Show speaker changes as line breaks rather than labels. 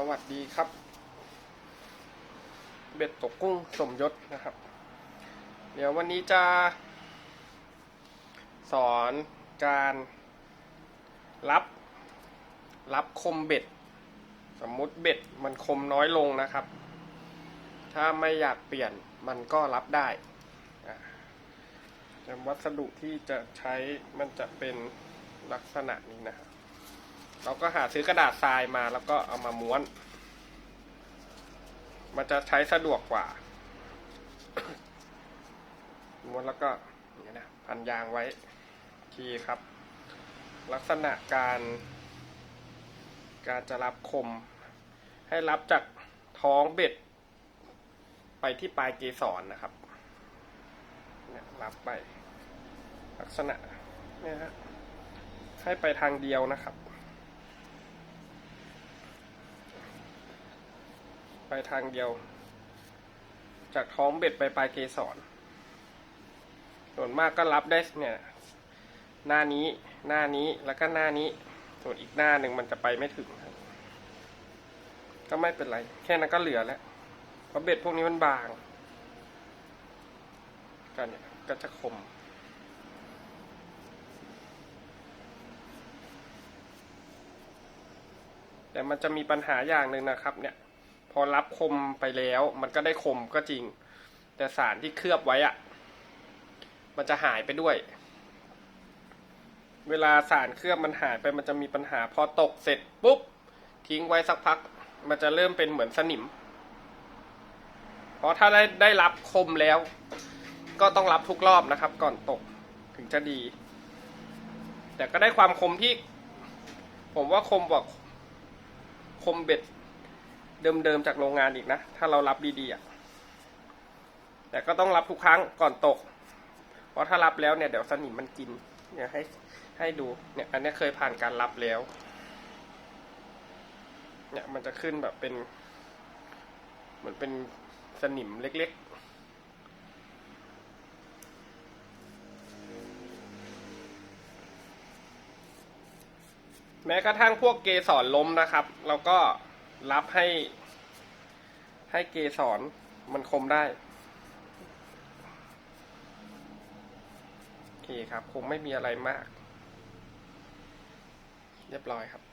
สวัสดีครับ เบ็ดตกกุ้งสมยศนะครับ เดี๋ยววันนี้จะ สอนการรับ รับคมเบ็ด สมมุติเบ็ดมันคมน้อยลงนะครับ ถ้าไม่อยากเปลี่ยนมันก็รับได้วัสดุที่จะใช้มันจะเป็นลักษณะนี้นะครับ เราก็หาซื้อกระดาษทรายมาแล้วก็เอามาม้วน มันจะใช้สะดวกกว่า ม้วนแล้วก็นี้นะพันยางไว้ทีครับ ลักษณะการการจะรับคม ให้รับจากท้องเบ็ด ไปที่ปลายเกสรนะครับเนี่ยรับไป ลักษณะเนี่ยฮะให้ไปทางเดียวนะครับ ไปทางเดียว จากท้องเบ็ดไปปลายเกสรส่วนมากก็รับได้เนี่ยหน้านี้หน้านี้แล้วก็หน้านี้ ส่วนอีกหน้าหนึ่งมันจะไปไม่ถึงก็ไม่เป็นไร แค่นั้นก็เหลือแล้วเพราะเบ็ดพวกนี้มันบางก็เนี่ยก็จะคมแต่มันจะมีปัญหาอย่างหนึ่งนะครับ เนี่ย อรับคมไปแล้ว มันก็ได้คมก็จริง แต่สารที่เคลือบไว้อะมันจะหายไปด้วย เวลาสารเคลือบมันหายไปมันจะมีปัญหา พอตกเสร็จปุ๊บ ทิ้งไว้สักพัก มันจะเริ่มเป็นเหมือนสนิม เพราะถ้าได้ได้รับคมแล้ว ก็ต้องรับทุกรอบนะครับ ก่อนตกถึงจะดี แต่ก็ได้ความคมที่ ผมว่าคมกว่าคมเบ็ด เดิมๆจากโรงงานอีกนะ ถ้าเรารับดีๆอะแต่ก็ต้องรับทุกครั้งก่อนตก เพราะถ้ารับแล้วเนี่ยเดี๋ยวสนิมมันกิน เนี่ยให้ให้ดู เนี่ยอันนี้เคยผ่านการรับแล้ว เนี่ยมันจะขึ้นแบบเป็น เหมือนเป็นสนิมเล็กๆแม้กระทั่งพวกเกสรล้มนะครับ เราก็ รับให้ ให้เกสรมันคมได้ โอเคครับ คงไม่มีอะไรมาก เรียบร้อยครับ